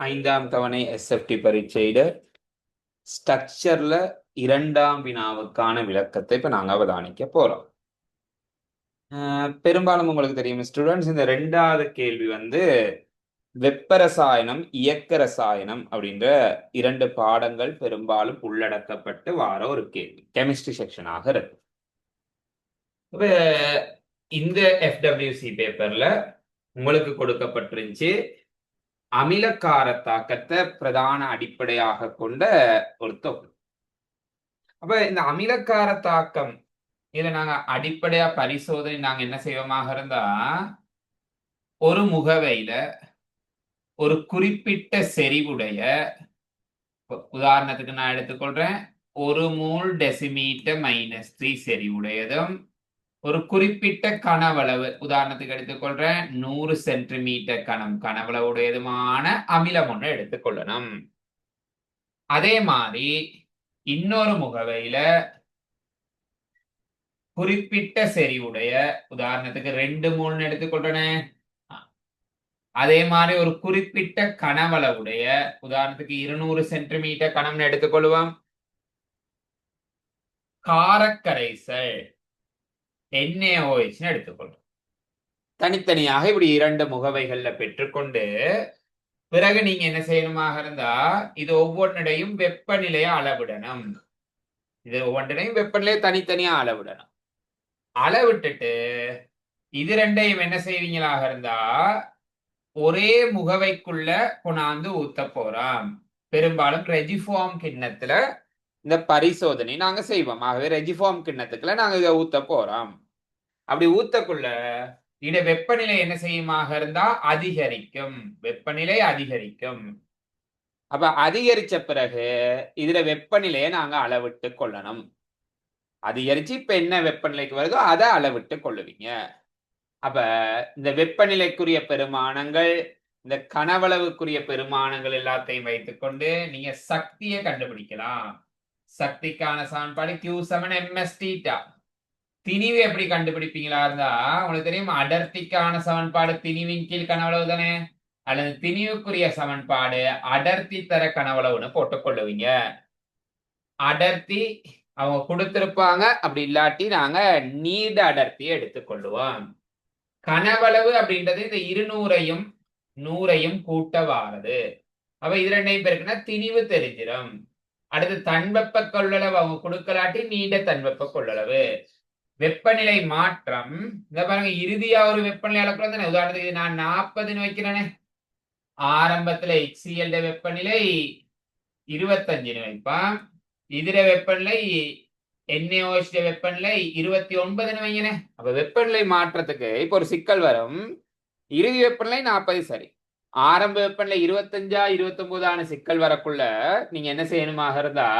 ஐந்தாம் தவணை எஸ்எஃப்டி பரீட்சையில ஸ்ட்ரக்சர்ல இரண்டாம் வினாவுக்கான விளக்கத்தை இப்ப நாங்க அவதானிக்க போறோம். பெரும்பாலும் உங்களுக்கு தெரியும் ஸ்டூடெண்ட்ஸ் இந்த ரெண்டாவது கேள்வி வந்து வெப்ப ரசாயனம் இயக்க ரசாயனம் அப்படின்ற இரண்டு பாடங்கள் பெரும்பாலும் உள்ளடக்கப்பட்டு வார ஒரு கேள்வி. கெமிஸ்ட்ரி செக்ஷனாக இருக்கு இந்த எஃப்டபிள்யூசி பேப்பர்ல உங்களுக்கு கொடுக்கப்பட்டிருந்துச்சு அமிலக்கார தாக்கத்தை பிரதான அடிப்படையாக கொண்ட ஒரு தொகுப்பு. அப்ப இந்த அமிலக்கார தாக்கம் இதை நாங்க அடிப்படையா பரிசோதனை நாங்க என்ன செய்வோமாக இருந்தா ஒரு முகவையில ஒரு குறிப்பிட்ட செறிவுடைய உ- உதாரணத்துக்கு நான் எடுத்துக்கொள்றேன் ஒரு மூல் டெசிமீட்டர் மைனஸ் த்ரீ செறிவுடையதும் ஒரு குறிப்பிட்ட கனவளவு. உதாரணத்துக்கு எடுத்துக்கொள்றேன் நூறு சென்டிமீட்டர் கணம். கனவளவுடையதுமான அமிலம் ஒன்று எடுத்துக்கொள்ளணும். அதே மாதிரி இன்னொரு முகவையில குறிப்பிட்ட செறிவுடைய உதாரணத்துக்கு ரெண்டு மூணு எடுத்துக்கொள்றேனே. அதே மாதிரி ஒரு குறிப்பிட்ட கனவளவுடைய உதாரணத்துக்கு இருநூறு சென்டிமீட்டர் கணம்னு எடுத்துக்கொள்வோம். காரக்கரைசல். NaOH-னு தனித்தனியாக இப்படி இரண்டு முகவைகள்ல பெற்றுக்கொண்டு பிறகு நீங்க என்ன செய்யணுமாக இருந்தா இது ஒவ்வொன்றிடையும் வெப்பநிலையை அளவிடணும். இது ஒவ்வொன்றையும் வெப்பநிலையை தனித்தனியா அளவிடணும். அளவிட்டுட்டு இது ரெண்டையும் என்ன செய்வீங்களாக இருந்தா ஒரே முகவைக்குள்ள கொண்டாந்து ஊத்த போறோம். பெரும்பாலும் ரெஜிஃபார்ம் கிண்ணத்துல இந்த பரிசோதனை நாங்க செய்வோம். ஆகவே ரெஜிஃபார்ம் கிண்ணத்துக்குள்ள நாங்க இதை ஊத்த போறோம். அப்படி ஊத்தக்குள்ள இட வெப்பநிலை என்ன செய்யுமாக இருந்தா அதிகரிக்கும். வெப்பநிலை அதிகரிக்கும். அப்ப அதிகரிச்ச பிறகு இதுல வெப்பநிலையை நாங்க அளவிட்டு கொள்ளணும். அதிகரிச்சு இப்ப என்ன வெப்பநிலைக்கு வருதோ அதை அளவிட்டு கொள்ளுவீங்க. அப்ப இந்த வெப்பநிலைக்குரிய பெருமானங்கள் இந்த கனவளவுக்குரிய பெருமானங்கள் எல்லாத்தையும் வைத்துக்கொண்டு நீங்க சக்தியை கண்டுபிடிக்கலாம். சக்திக்கான சமன்பாடு கியூ செவன் எம்எஸ் திணிவு எப்படி கண்டுபிடிப்பீங்களா இருந்தா உங்களுக்கு தெரியும் அடர்த்திக்கான சமன்பாடு திணிவின் கீழ் கனவளவு தானே? அல்லது திணிவுக்குரிய சமன்பாடு அடர்த்தி தர கனவளவுன்னு போட்டுக்கொள்ளுவீங்க அடர்த்தி அவங்க கொடுத்திருப்பாங்க அப்படி இல்லாட்டி நாங்க நீண்ட அடர்த்தியை எடுத்துக்கொள்ளுவோம் கனவளவு அப்படின்றது இந்த இருநூறையும் நூறையும் கூட்ட வாரது. அப்ப இது ரெண்டையும் பேருக்குன்னா திணிவு தெரிஞ்சிடும் அடுத்து தன்வெப்ப கொள்ளளவு அவங்க கொடுக்கலாட்டி நீண்ட தன்வெப்ப கொள்ளளவு. வெப்பநிலை மாற்றம். இந்த பாருங்க இறுதியா ஒரு வெப்பநிலை அளக்குறது தானே? உதாரணத்துக்கு நான் நாற்பதுன்னு வைக்கிறேனே. ஆரம்பத்துல HCl வெப்பநிலை இருபத்தஞ்சுன்னு வைப்பான் இதர வெப்பநிலை NaOH வெப்பநிலை இருபத்தி ஒன்பதுன்னு வைங்கனே அப்ப வெப்பநிலை மாற்றத்துக்கு இப்போ ஒரு சிக்கல் வரும். இறுதி வெப்பநிலை நாற்பது சரி. ஆரம்ப வெப்பநிலை இருபத்தஞ்சா இருபத்தொன்பதான சிக்கல் வரக்குள்ள நீங்க என்ன செய்யணுமாக இருந்தா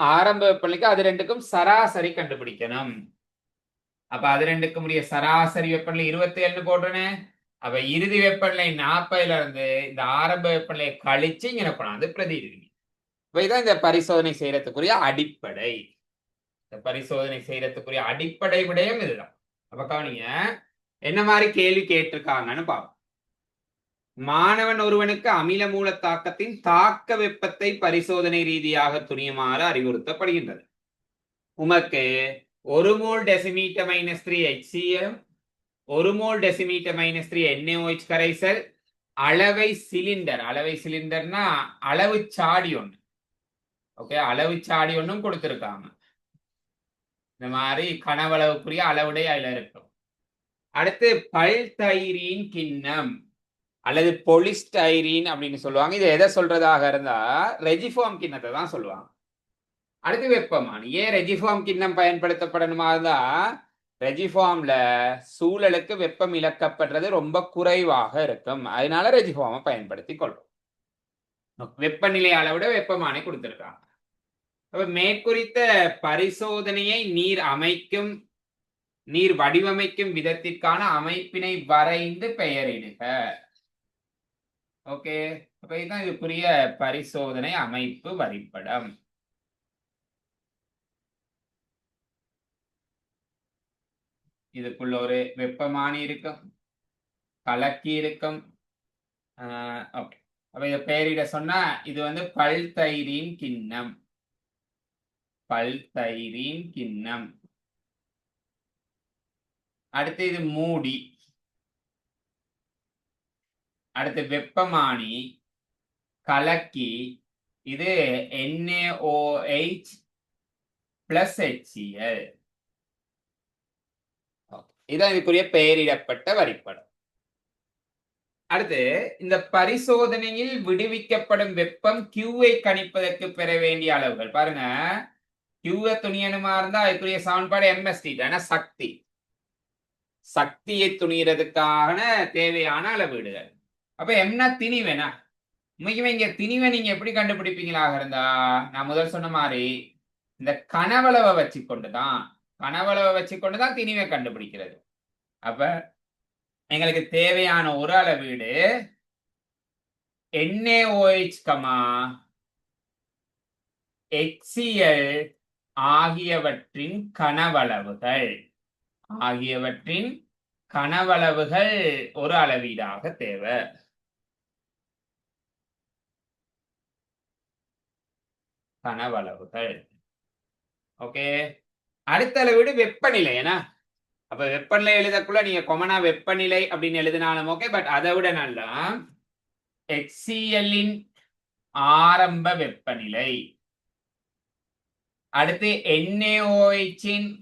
ஆரம்ப வெப்பநிலைக்கு அது ரெண்டுக்கும் சராசரி கண்டுபிடிக்கணும். அப்ப அது ரெண்டுக்கும் உரிய சராசரி வெப்பநிலை இருபத்தி ஏழு போடுறேனே அப்ப இறுதி வெப்பநிலை நாற்பதுல இருந்து இந்த ஆரம்ப வெப்பநிலையை கழிச்சு இங்க கொண்டாந்து அது இப்ப இதான் இந்த பரிசோதனை செய்யறதுக்குரிய அடிப்படை. இந்த பரிசோதனை செய்யறதுக்குரிய அடிப்படை விடயம் இதுதான். அப்ப கவனிங்க என்ன மாதிரி கேள்வி கேட்டிருக்காங்கன்னு பார்ப்போம். மாணவன் ஒருவனுக்கு அமில மூல தாக்கத்தின் தாக்க வெப்பத்தை பரிசோதனை ரீதியாக துணியுமாறு அறிவுறுத்தப்படுகின்றது. உமக்கு ஒரு mole decimetre minus three HCl ஒரு mole decimetre minus three N A O H கரைசல் அளவை சிலிண்டர் அளவை சிலிண்டர்னா அளவு சாடி ஒன்று ஓகே அளவு சாடி ஒன்றும் கொடுத்துருக்காங்க இந்த மாதிரி கனவளவுக்குரிய அளவுடைய அதில் இருக்கும் அடுத்து பல்தைரீன் கிண்ணம் அல்லது பொலிஸ்டைரீன் அப்படின்னு சொல்லுவாங்க இது எதை சொல்றதாக இருந்தா ரெஜிஃபார்ம் கிண்ணத்தை தான் சொல்லுவாங்க அடுத்து வெப்பமானி. ஏன் ரெஜிஃபார்ம் கிண்ணம் பயன்படுத்தப்படணுமா இருந்தா ரெஜிஃபார்ம்ல சூழலுக்கு வெப்பம் இழக்கப்படுறது ரொம்ப குறைவாக இருக்கும். அதனால ரெஜிஃபார்மை பயன்படுத்தி கொள்வோம். வெப்பநிலை அளவிட வெப்பமானி கொடுத்துருக்காங்க. அப்ப மேற்குறித்த பரிசோதனையை நீர் அமைக்கும் நீர் வடிவமைக்கும் விதத்திற்கான அமைப்பினை வரைந்து பெயரிடுக. ஓகே? அப்ப இதுதான் இதுக்குரிய பரிசோதனை அமைப்பு வரைபடம். இதுக்குள்ள ஒரு வெப்பமானி இருக்கும் கலக்கி இருக்கும். ஓகே அப்ப இத பெயரிட சொன்னா இது வந்து பல்தைரின் கிண்ணம். பல்தைரின் கிண்ணம். அடுத்து இது மூடி. அடுத்து வெப்பமானி கலக்கி இது என்ஏஓஹெச் பிளஸ் HCl இதான் இதுக்குரிய பெயரிடப்பட்ட வரிப்படம். அடுத்து இந்த பரிசோதனையில் விடுவிக்கப்படும் வெப்பம் கியூவை கணிப்பதற்கு பெற வேண்டிய அளவுகள். பாருங்க. கியூவை துணியணுமா இருந்தா அதுக்குரிய சமன்பாடு எம்எஸ்டி தானே சக்தி. சக்தியை துணியறதுக்கான தேவையான அளவீடுகள். அப்ப என்ன திணிவேனா உண்மைக்குமே இங்க திணிவை நீங்க எப்படி கண்டுபிடிப்பீங்களாக இருந்தா நான் முதல் சொன்ன மாதிரி இந்த கனவளவை வச்சு கொண்டுதான் கனவளவை வச்சு கொண்டுதான் திணிவை கண்டுபிடிக்கிறது. அப்ப எங்களுக்கு தேவையான ஒரு அளவீடு NaOH கமா எக்ஸிஎல் ஆகியவற்றின் கனவளவுகள். ஆகியவற்றின் கனவளவுகள் ஒரு அளவீடாக தேவை. கனவளவுகள். ஓகே அடுத்த அளவீடு வெப்பநிலை ஏன்னா? அப்ப வெப்பநிலை எழுதக்குள்ள நீங்க கொமனா வெப்பநிலை அப்படின்னு எழுதினாலும் ஓகே பட் அதை விட நல்லா HCl-இன் ஆரம்ப வெப்பநிலை. அடுத்து என்ஏஓஹின்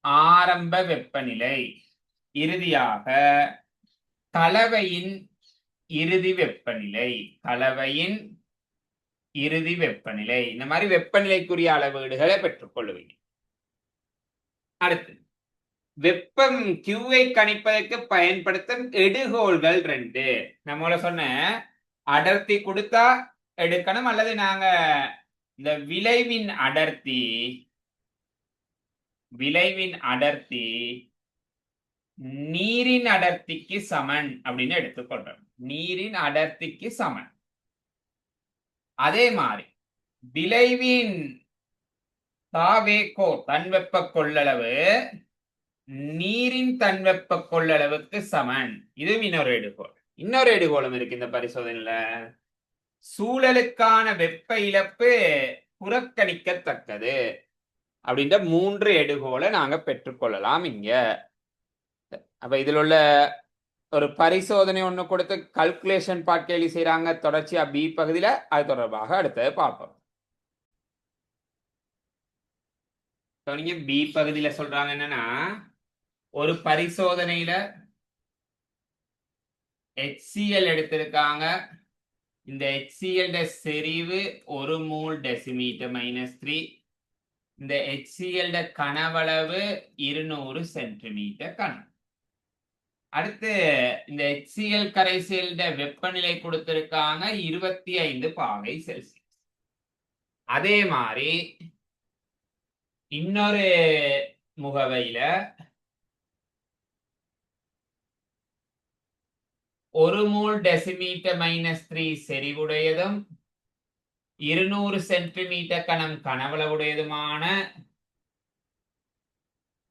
ஆரம்ப வெப்பநிலை. இறுதியாக கலவையின் இறுதி வெப்பநிலை. கலவையின் இறுதி வெப்பநிலை. இந்த மாதிரி வெப்பநிலைக்குரிய அளவீடுகளை பெற்றுக்கொள்ளுவீங்க. அடுத்து வெப்பம் கியூவை கணிப்பதற்கு பயன்படுத்தும் எடுகோள்கள் ரெண்டு. நம்மள சொன்ன அடர்த்தி கொடுத்தா எடுக்கணும் அல்லது நாங்க இந்த விளைவின் அடர்த்தி விளைவின் அடர்த்தி நீரின் அடர்த்திக்கு சமன் அப்படின்னு எடுத்துக்கொள்றோம் நீரின் அடர்த்திக்கு சமன். அதே மாதிரி விளைவின் தாவேக்கோ தன்வெப்ப கொள்ளளவு நீரின் தன்வெப்ப கொள்ளளவுக்கு சமன். இதுவும் இன்னொரு எடுகோள். இன்னொரு எடுகோளும் இருக்கு இந்த பரிசோதனையில. சூழலுக்கான வெப்ப இழப்பு புறக்கணிக்கத்தக்கது அப்படின்ற மூன்று எடுகோலை நாங்க பெற்றுக்கொள்ளலாம் இங்க. அப்ப இதுல உள்ள ஒரு பரிசோதனை ஒண்ணு கொடுத்து கல்குலேஷன் பார்ட் கேள்வி செய்யறாங்க தொடர்ச்சியா பி பகுதியில அது தொடர்பாக அடுத்தது பார்ப்போம். இப்ப நீங்க பி பகுதியில சொல்றாங்க என்னன்னா ஒரு பரிசோதனையில HCl எடுத்திருக்காங்க. இந்த HCl செறிவு ஒரு மூல் டெசிமீட்டர் மைனஸ் த்ரீ இந்த HCl கனவளவு இருநூறு சென்டிமீட்டர் கணம். அடுத்து இந்த HCl கரைசல்ட வெப்பநிலை கொடுத்திருக்காங்க இருபத்தி ஐந்து பாகை செல்சியஸ் அதே மாதிரி இன்னொரு முகவையில ஒரு மூல் டெசிமீட்டர் மைனஸ் த்ரீ செறிவுடையதும் இருநூறு சென்டிமீட்டர் கணம் கனவளவுடையதுமான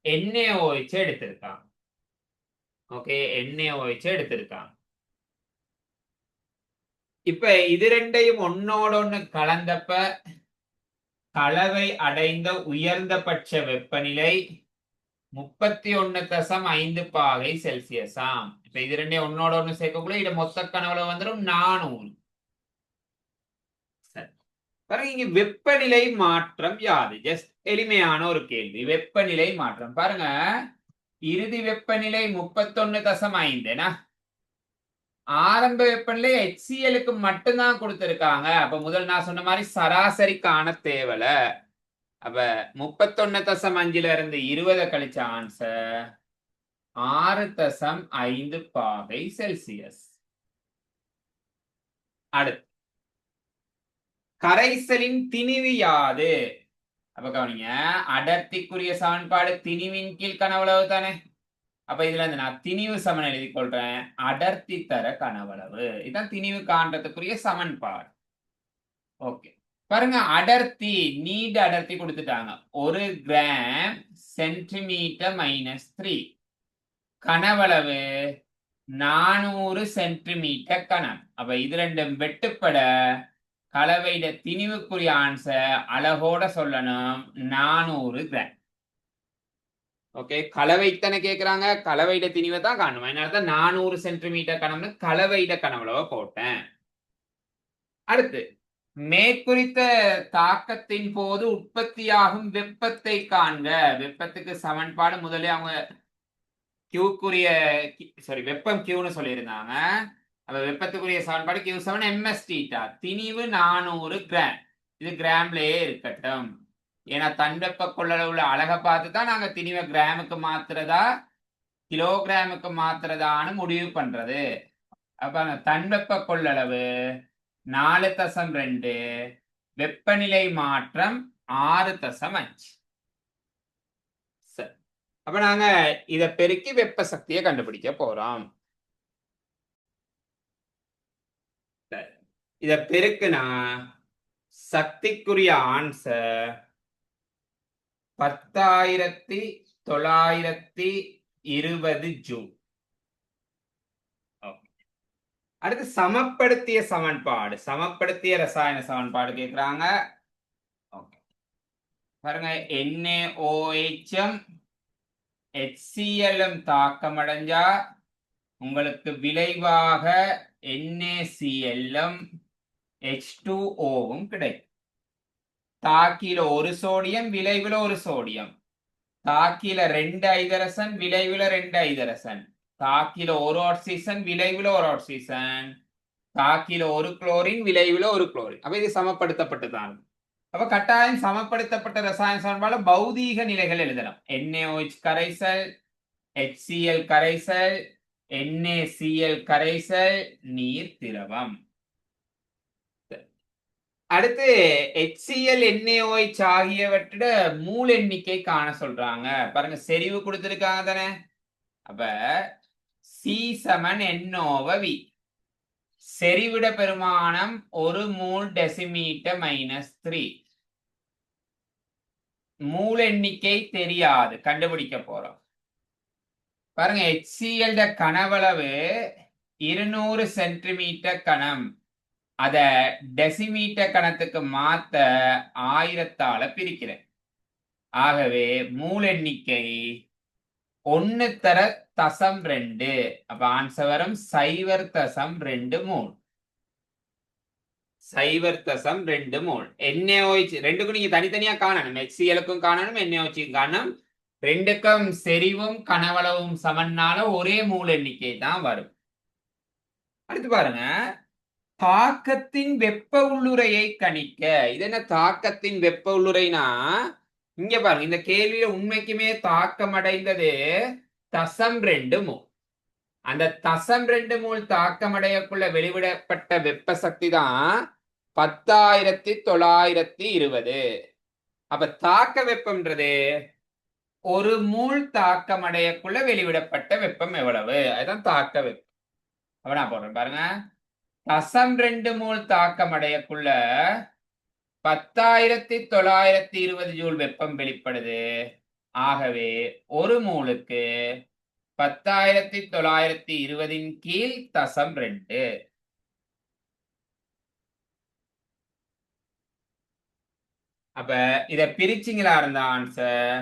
NaOH எடுத்திருக்காங்க ஓகே NaOH எடுத்திருக்காங்க இப்ப இது ரெண்டையும் ஒன்னோட ஒன்னு கலந்தப்ப கலவை அடைந்த உயர்ந்தபட்ச வெப்பநிலை முப்பத்தி ஒண்ணு தசம் ஐந்து பாகை செல்சியஸாம். இப்ப இது ரெண்டே ஒன்னோட ஒண்ணு சேர்க்கக்குள்ள இட மொத்த கனவுல வந்துடும் நானூறு. சரி. பாருங்க இங்க வெப்பநிலை மாற்றம் யாது? ஜஸ்ட் எளிமையான ஒரு கேள்வி. வெப்பநிலை மாற்றம். பாருங்க இறுதி வெப்பநிலை முப்பத்தொன்னு தசம் ஐந்துனா ஆரம்ப வெப்பநிலை ஹெச்சிஎலுக்கு மட்டும்தான் கொடுத்துருக்காங்க. அப்ப முதல் நான் சொன்ன மாதிரி சராசரி காண தேவல. அப்ப முப்பத்தொன்னு தசம் அஞ்சுல இருந்து இருபதை கழிச்ச ஆன்சர் ஆறு தசம் ஐந்து பாகை செல்சியஸ் அடுத்து. கரைசலின் திணிவு யாது? அப்ப கவனிங்க அடர்த்திக்குரிய சமன்பாடு திணிவின் கீழ் கனவுளவு தானே? அப்ப இதுல இருந்து நான் திணிவு சமன் எழுதி கொள்றேன். அடர்த்தி தர கனவளவு. இதுதான் திணிவு காண்றதுக்குரிய சமன்பாடு. ஓகே. பாருங்க அடர்த்தி நீட் அடர்த்தி கொடுத்துட்டாங்க. ஒரு கிராம் சென்டிமீட்டர் மைனஸ் த்ரீ கனவளவு நானூறு சென்டிமீட்டர் கனம் அப்ப இது ரெண்டும் வெட்டுப்பட கலவையிட திணிவுக்குரிய ஆன்சர் அழகோட சொல்லணும். நானூறு கிராம் ஓகே கலவைத்தனை கேட்குறாங்க கலவையிட திணிவை தான் காணும்? அதனால நானூறு சென்டிமீட்டர் கணம்னு கலவையிட கனவுளவை போட்டேன். அடுத்து மேற்குறித்த தாக்கத்தின் போது உற்பத்தியாகும் வெப்பத்தை காண்க. வெப்பத்துக்கு சமன்பாடு முதலே அவங்க கியூக்குரிய சாரி வெப்பம் கியூன்னு சொல்லியிருந்தாங்க. அப்ப வெப்பத்துக்குரிய சமன்பாடு கியூ செவன் எம்எஸ் டீட்டா திணிவு நானூறு கிராம் இது கிராம்லயே இருக்கட்டும். ஏன்னா தன்வெப்ப கொள்ளளவுல அழகை பார்த்து தான் நாங்கள் திணிவை கிராமுக்கு மாத்துறதா கிலோகிராமுக்கு மாத்துறதான்னு முடிவு பண்றது. அப்ப தன்வெப்ப கொள்ளளவு நாலு தசம் ரெண்டு வெப்பநிலை மாற்றம் ஆறு தசம் அஞ்சு. அப்ப நாங்க இத பெருக்கி வெப்ப சக்தியை கண்டுபிடிக்க போறோம். இத பெருக்குனா சக்திக்குரிய ஆன்சர் பத்தாயிரத்தி தொள்ளாயிரத்தி இருபது ஜூன். அடுத்து சமப்படுத்திய சமன்பாடு. சமப்படுத்திய ரசாயன சமன்பாடு கேட்குறாங்க ஓகே பாருங்க NaOHம் தாக்கம் அடைஞ்சா உங்களுக்கு விளைவாக NaClம் H2Oவும் கிடைக்கும். தாக்கில ஒரு சோடியம் விளைவுல ஒரு சோடியம். தாக்கில ரெண்டு ஐதரசன் விளைவுல ரெண்டு ஐதரசன். தாக்கில ஒரு ஆக்சிஜன் விளைவுல ஒரு ஆக்சிஜன் தாக்கில ஒரு குளோரின் விளைவுல ஒரு குளோரின். அப்ப இது சமப்படுத்தப்பட்டுதான் அப்ப கட்டாயம் சமப்படுத்தப்பட்ட ரசாயன சமன்பாடு பௌதீக நிலைகள் எழுதலாம். என்ஏஓஹெச் கரைசல் HCl கரைசல் என்ஏசிஎல் கரைசல் நீர் திரவம். அடுத்து எச்சிஎல் NaOH ஆகியவற்றிட மூல் எண்ணிக்கை காண சொல்றாங்க. பாருங்க செறிவு கொடுத்துருக்காங்க தானே. அப்ப சி சமன் என்னோவ வி செறிவிட பெருமானம் ஒரு mole decimetre minus three mole எண்ணிக்கை தெரியாது கண்டுபிடிக்க போறோம். பாருங்க எச்சிஎல்ட கனவளவு இருநூறு சென்டிமீட்டர் கணம். அத டெசிமீட்டர் கணத்துக்கு மாத்த ஆயிரத்தால பிரிக்கிறேன். ஆகவே மூல எண்ணிக்கை ஒன்னு தர தசம் ரெண்டு. அப்ப ஆன்சர் வரும் சைவர் தசம் ரெண்டு மூல் சைவர் தசம் ரெண்டு மூல் என்ஏஓஹெச் ரெண்டுக்கும் நீங்க தனித்தனியா காணணும். எக்ஸிஎலுக்கும் காணணும் NaOHக்கும் காணணும். ரெண்டுக்கும் செறிவும் கனவளவும் சமன்னால ஒரே மூல எண்ணிக்கை தான் வரும். அடுத்து பாருங்க. தாக்கத்தின் வெப்ப உள்ளுரையை கணிக்க. இது என்ன தாக்கத்தின் வெப்ப உள்ளுரைனா இங்க பாருங்க இந்த கேள்வியில உண்மைக்குமே தாக்கம் அடைந்தது தசம் ரெண்டு மூல். அந்த தசம் ரெண்டு மூல் தாக்கம் அடையக்குள்ள வெளிவிடப்பட்ட வெப்ப சக்தி தான் பத்தாயிரத்தி தொள்ளாயிரத்தி இருபது. அப்ப தாக்க வெப்பம்ன்றது ஒரு மூல் தாக்கம் அடையக்குள்ள வெளிவிடப்பட்ட வெப்பம் எவ்வளவு? அதுதான் தாக்க வெப்பம். அப்ப நான் போடுறேன் பாருங்க. தசம் ரெண்டு மூல் தாக்கம் அடையக்குள்ள பத்தாயிரத்தி தொள்ளாயிரத்தி இருபது ஜூல் வெப்பம் வெளிப்படுது. ஆகவே ஒரு மூலுக்கு பத்தாயிரத்தி தொள்ளாயிரத்தி இருபதின் கீழ் தசம் ரெண்டு. அப்ப இத பிரிச்சிங்களா இருந்த ஆன்சர்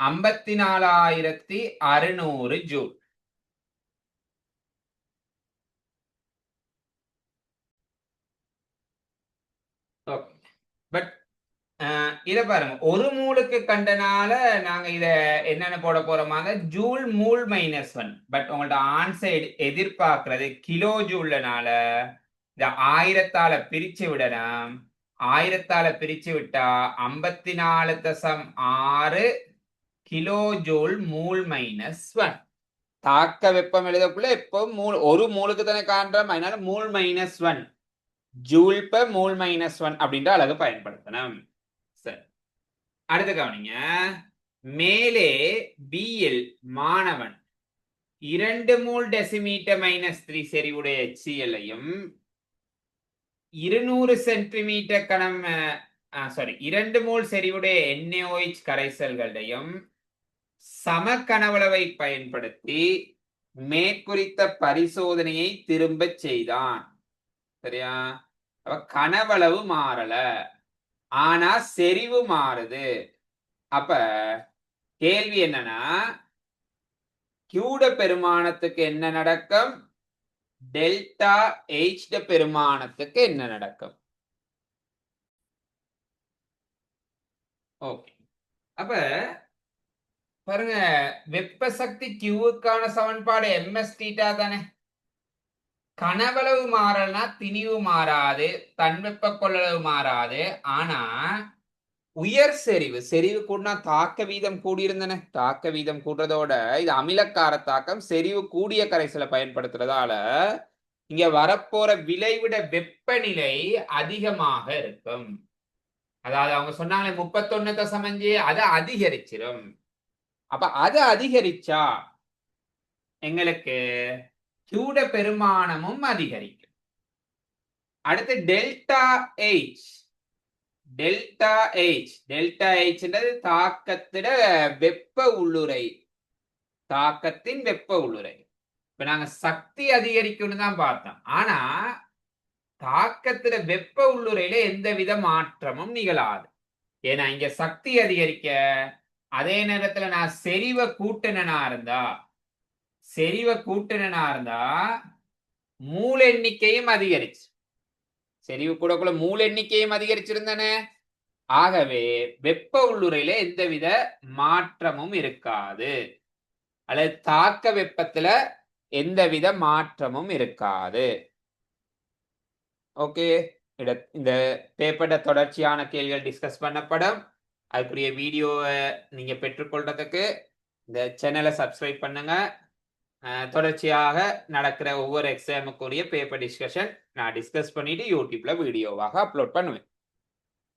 ஐம்பத்தி நாலாயிரத்தி அறுநூறு ஜூல் ஓகே பட் இத பாருங்க. ஒரு மூலுக்கு கண்டனால நாங்க இத என்னென்ன போட போறோமாங்க? Joule mole minus one. But உங்கள்ட்ட ஆன்சைடு எதிர்பார்க்கறது கிலோ ஜூல்லனால இந்த ஆயிரத்தால பிரிச்சு விடணும் ஆயிரத்தால பிரிச்சு விட்டா ஐம்பத்தி நாலு தசம் ஆறு kilo joule mole minus one. தாக்க வெப்பம் எழுதக்குள்ள எப்போ மூல் ஒரு மூலுக்கு தானே காண்றோம். அதனால மூல் மைனஸ் ஒன். ஜூல் ப மூல் மைனஸ் ஒன் அப்படின்ற அழகு பயன்படுத்தணும். அடுத்து கவனிங்க. மேலே பியில் மாணவன் இரண்டு மூல் டெசிமீட்டர் மைனஸ் த்ரீ செறிவுடைய HCl-ஐயும் இருநூறு சென்டிமீட்டர் கணம் சாரி இரண்டு மூல் செறிவுடைய என்ஏஓஹெச் கரைசல்களையும் சம கனவளவை பயன்படுத்தி மேற்குறித்த பரிசோதனையை திரும்பச் செய்தான். சரியா? கனவளவு மாறல. ஆனா செறிவு மாறுது. அப்ப கேள்வி என்னன்னா கியூட பெருமானத்துக்கு என்ன நடக்கும்? டெல்டா எச் பெருமானத்துக்கு என்ன நடக்கும்? ஓகே. அப்ப பாருங்க வெப்ப சக்தி கியூவுக்கான சமன்பாடு எம்எஸ் தீட்டா தானே? கனவளவு மாறலனா திணிவு மாறாது தன்வெப்ப கொள்ளளவு மாறாது. ஆனா உயர் செறிவு செறிவு கூடினா தாக்க வீதம் கூடியிருந்தன. தாக்க வீதம் கூடுறதோட இது அமிலக்கார தாக்கம் செறிவு கூடிய கரைசலை பயன்படுத்துறதால இங்க வரப்போற விளைவிட வெப்பநிலை அதிகமாக இருக்கும். அதாவது அவங்க சொன்னாங்களே முப்பத்தொன்னு தசமஞ்சு அதை அதிகரிச்சிடும் அப்ப அது அதிகரிச்சா எங்களுக்கு சூட பெருமானமும் அதிகரிக்கும். அடுத்து delta H delta H delta எயிச்ன்றது தாக்கத்திட வெப்ப உள்ளுரை தாக்கத்தின் வெப்ப உள்ளுரை இப்ப நாங்க சக்தி அதிகரிக்கும்னு தான் பார்த்தோம். ஆனா தாக்கத்திட வெப்ப உள்ளுரையில எந்தவித மாற்றமும் நிகழாது. ஏன்னா இங்க சக்தி அதிகரிக்க அதே நேரத்துல நான் செறிவை கூட்டினா இருந்தா செறிவை கூட்டினா இருந்தா மூல எண்ணிக்கையும் அதிகரிச்சு. செறிவு கூட கூட மூல எண்ணிக்கையும் அதிகரிச்சிருந்தன. ஆகவே வெப்ப உள்ளுரையில எந்தவித மாற்றமும் இருக்காது. அல்லது தாக்க வெப்பத்துல எந்தவித மாற்றமும் இருக்காது. ஓகே. இந்த பேப்பர்ட தொடர்ச்சியான கேள்விகள் டிஸ்கஸ் பண்ணப்படும். அதுக்குரிய வீடியோவை நீங்க பெற்றுக்கொள்றதுக்கு இந்த சேனலை சப்ஸ்கிரைப் பண்ணுங்க. தொடர்ச்சியாக நடக்கிற ஒவ்வொரு எக்ஸாமுக்குரிய பேப்பர் டிஸ்கஷன் நான் டிஸ்கஸ் பண்ணிட்டு யூடியூப்ல வீடியோவாக அப்லோட் பண்ணுவேன்.